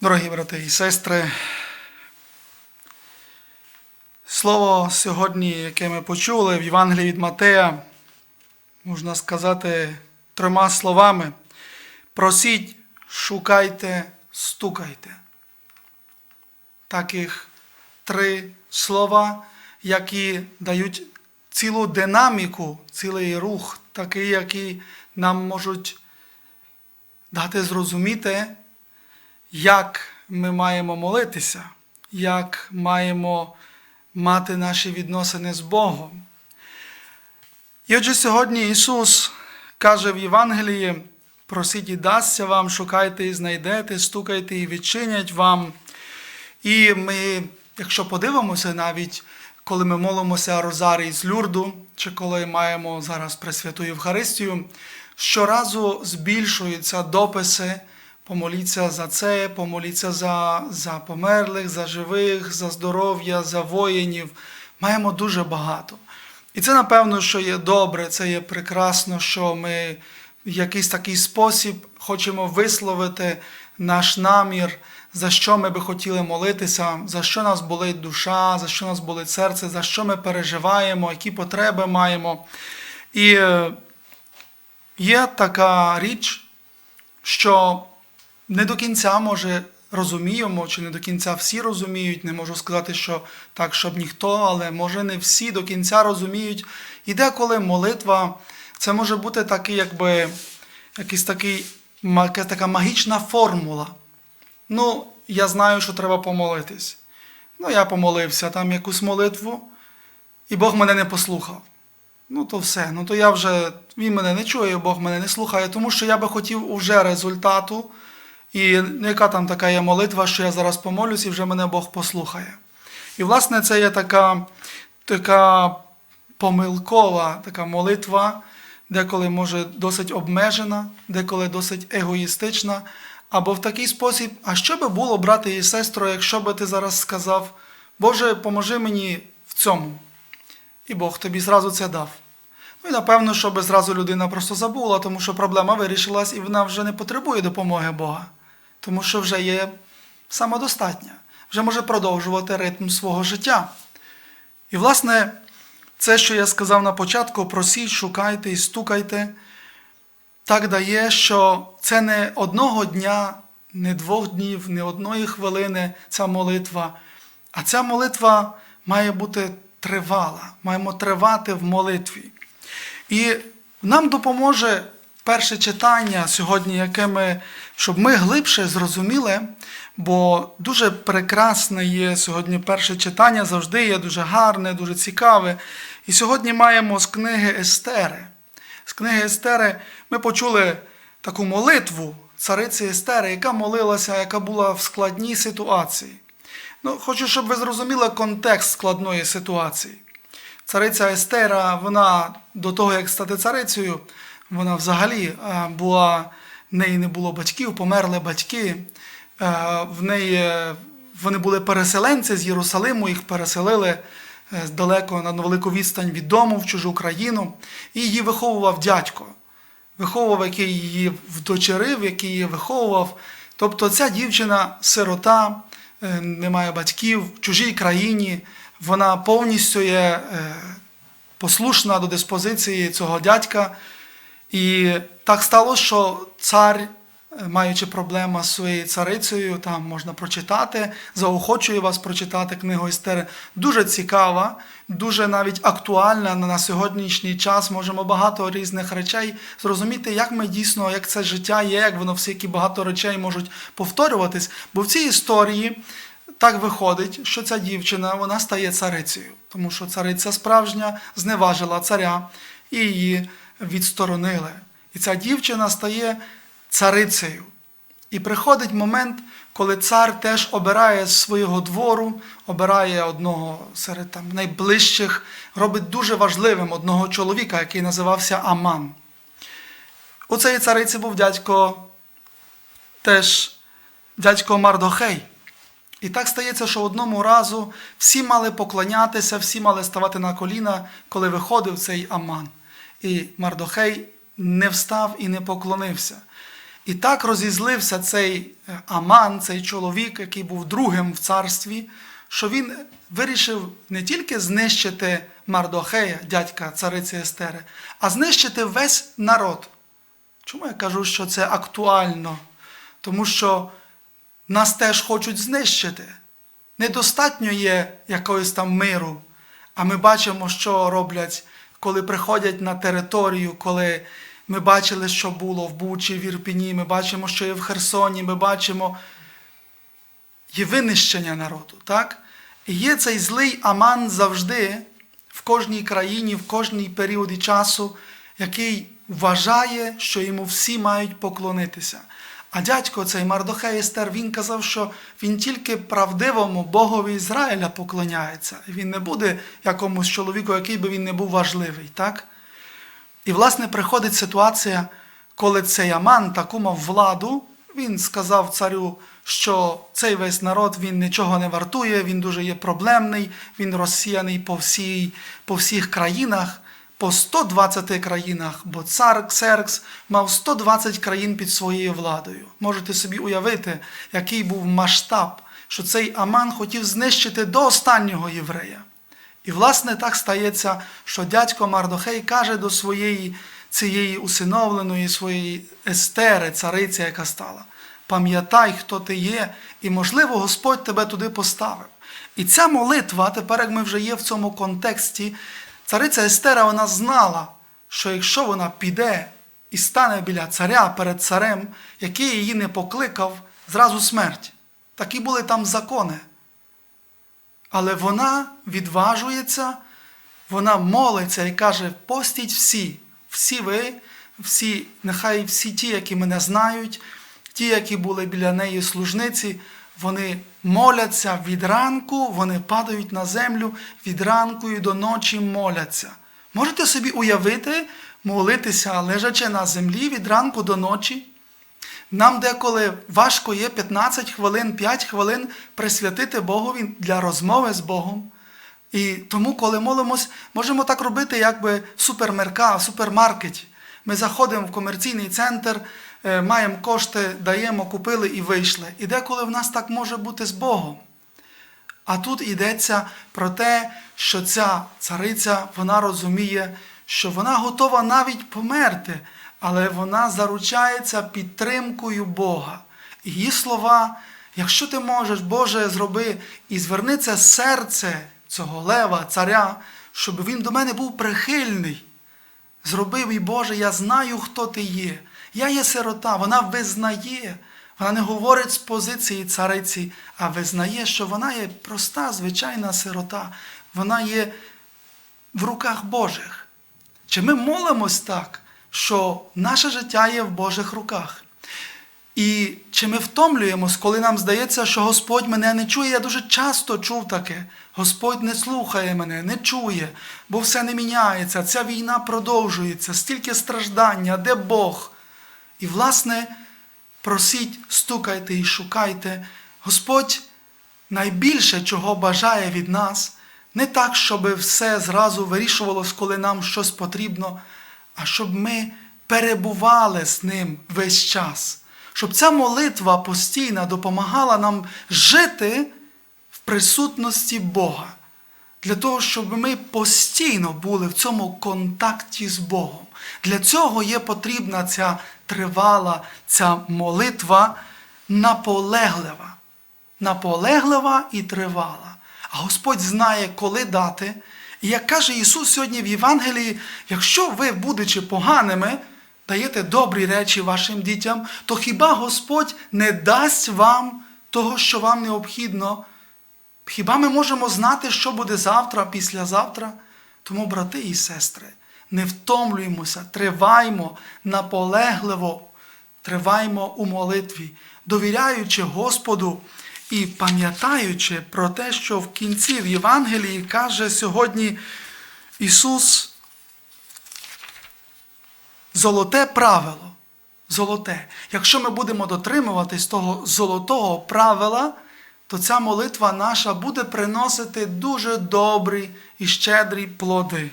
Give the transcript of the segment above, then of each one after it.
Дорогі брати і сестри, слово сьогодні, яке ми почули в Євангелії від Матея, можна сказати трьома словами: просіть, шукайте, стукайте. Таких три слова, які дають цілу динаміку, цілий рух, такий, який нам можуть дати зрозуміти, як ми маємо молитися, як маємо мати наші відносини з Богом. І отже, сьогодні Ісус каже в Євангелії: просіть і дасться вам, шукайте і знайдете, стукайте і відчинять вам. І ми, якщо подивимося, навіть коли ми молимося Розарій з Люрду, чи коли маємо зараз Пресвяту Євхаристію, щоразу збільшуються дописи. Помоліться за це, помоліться за, за померлих, за живих, за здоров'я, за воїнів. Маємо дуже багато. І це, напевно, що є добре, це є прекрасно, що ми в якийсь такий спосіб хочемо висловити наш намір, за що ми би хотіли молитися, за що нас болить душа, за що нас болить серце, за що ми переживаємо, які потреби маємо. І е, є така річ, що не до кінця може розуміємо, чи не до кінця всі розуміють. Не можу сказати, що так, щоб ніхто, але може не всі до кінця розуміють. І деколи молитва це може бути такий, якби якийсь такий, така магічна формула. Ну, я знаю, що треба помолитись. Ну, я помолився там якусь молитву, і Бог мене не послухав. Ну, то все. Ну, то я вже, він мене не чує, Бог мене не слухає, тому що я би хотів уже результату. І яка там така є молитва, що я зараз помолюсь і вже мене Бог послухає. І, власне, це є така, така помилкова така молитва, деколи може досить обмежена, деколи досить егоїстична. Або в такий спосіб, а що би було, брате і сестро, якщо би ти зараз сказав, Боже, поможи мені в цьому. І Бог тобі зразу це дав. Ну і напевно, щоб зразу людина просто забула, тому що проблема вирішилась і вона вже не потребує допомоги Бога, тому що вже є самодостатня, вже може продовжувати ритм свого життя. І, власне, це, що я сказав на початку, просіть, шукайте і стукайте, так дає, що це не одного дня, не двох днів, не одної хвилини ця молитва, а ця молитва має бути тривала, маємо тривати в молитві. І нам допоможе перше читання сьогодні, яке ми, щоб ми глибше зрозуміли, бо дуже прекрасне є сьогодні перше читання, завжди є дуже гарне, дуже цікаве. І сьогодні маємо з книги Естери. З книги Естери ми почули таку молитву цариці Естери, яка молилася, яка була в складній ситуації. Ну, Хочу, щоб ви зрозуміли контекст складної ситуації. Цариця Естера, вона до того, як стати царицею, вона взагалі е, була, в неї не було батьків, померли батьки. Е, В неї вони були переселенці з Єрусалиму, їх переселили е, далеко на велику відстань від дому в чужу країну. І її виховував дядько. Виховував, який її вдочерив, який її виховував. Тобто ця дівчина сирота, е, не має батьків в чужій країні вона повністю є е, послушна до диспозиції цього дядька. І так сталося, що цар, е, маючи проблему з своєю царицею, там можна прочитати, заохочую вас прочитати книгу Естери. Дуже цікава, дуже навіть актуальна на сьогоднішній час. Можемо багато різних речей зрозуміти, як ми дійсно, як це життя є, як воно всякі багато речей можуть повторюватись. Бо в цій історії так виходить, що ця дівчина вона стає царицею, тому що цариця справжня зневажила царя і її відсторонили. І ця дівчина стає царицею. І приходить момент, коли цар теж обирає з свого двору, обирає одного серед там найближчих, робить дуже важливим одного чоловіка, який називався Аман. У цієї цариці був дядько теж дядько Мардохей. І так стається, що одному разу всі мали поклонятися, всі мали ставати на коліна, коли виходив цей Аман. І Мардохей не встав і не поклонився. І так розізлився цей е, Аман, цей чоловік, який був другим в царстві, що він вирішив не тільки знищити Мардохея, дядька цариці Естери, а знищити весь народ. Чому я кажу, що це актуально? Тому що нас теж хочуть знищити. Недостатньо є якогось там миру. А ми бачимо, що роблять, коли приходять на територію, коли ми бачили, що було в Бучі, в Ірпіні, ми бачимо, що є в Херсоні, ми бачимо є винищення народу. так? І є цей злий аман завжди в кожній країні, в кожній періоді часу, який вважає, що йому всі мають поклонитися. А дядько цей Мардохей Естер, він казав, що він тільки правдивому Богові Ізраїля поклоняється. Він не буде якомусь чоловіку, який би він не був важливий. так? І, власне, приходить ситуація, коли цей Аман таку мав владу, він сказав царю, що цей весь народ він нічого не вартує, він дуже є проблемний, він розсіяний по, всій, по всіх країнах, по 120 країнах, бо цар Ксеркс мав 120 країн під своєю владою. Можете собі уявити, який був масштаб, що цей Аман хотів знищити до останнього єврея. І, власне, так стається, що дядько Мардохей каже до своєї цієї усиновленої своєї естери, цариці, яка стала: пам'ятай, хто ти є, і, можливо, Господь тебе туди поставив. І ця молитва, тепер, як ми вже є в цьому контексті, цариця Естера вона знала, що якщо вона піде і стане біля царя перед царем, який її не покликав, зразу смерть. Такі були там закони. Але вона відважується, вона молиться і каже: постіть всі, всі ви, всі, нехай всі ті, які мене знають, ті, які були біля неї служниці, вони моляться від ранку, вони падають на землю від ранку і до ночі моляться. Можете собі уявити, молитися, лежачи на землі від ранку до ночі? Нам деколи важко є 15 хвилин, 5 хвилин присвятити Богові для розмови з Богом. І тому, коли молимось, можемо так робити, якби в супермерка, в супермаркеті. Ми заходимо в комерційний центр, маємо кошти, даємо, купили і вийшли. І деколи в нас так може бути з Богом. А тут йдеться про те, що ця цариця вона розуміє, що вона готова навіть померти, але вона заручається підтримкою Бога. Її слова, якщо ти можеш, Боже, зроби і зверни це серце цього лева, царя, щоб він до мене був прихильний. Зробив і Боже, я знаю, хто ти є. Я є сирота, вона визнає. Вона не говорить з позиції цариці, а визнає, що вона є проста, звичайна сирота. Вона є в руках Божих. Чи ми молимось так, що наше життя є в Божих руках? І чи ми втомлюємось, коли нам здається, що Господь мене не чує? Я дуже часто чув таке. Господь не слухає мене, не чує, бо все не міняється, ця війна продовжується, стільки страждання, де Бог? І, власне, просіть, стукайте і шукайте. Господь найбільше чого бажає від нас, не так, щоб все зразу вирішувалось, коли нам щось потрібно, а щоб ми перебували з ним весь час. Щоб ця молитва постійна допомагала нам жити в присутності Бога. Для того, щоб ми постійно були в цьому контакті з Богом. Для цього є потрібна ця тривала, ця молитва наполеглива. Наполеглива і тривала. А Господь знає, коли дати. І як каже Ісус сьогодні в Євангелії, якщо ви, будучи поганими, даєте добрі речі вашим дітям, то хіба Господь не дасть вам того, що вам необхідно? Хіба ми можемо знати, що буде завтра, післязавтра? Тому, брати і сестри, не втомлюємося, триваймо наполегливо, триваймо у молитві, довіряючи Господу і пам'ятаючи про те, що в кінці в Євангелії каже сьогодні Ісус золоте правило. Золоте. Якщо ми будемо дотримуватись того золотого правила, то ця молитва наша буде приносити дуже добрі і щедрі плоди.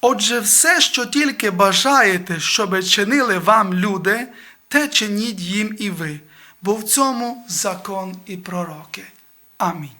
Отже, все, що тільки бажаєте, щоб чинили вам люди, те чиніть їм і ви, бо в цьому закон і пророки. Амінь.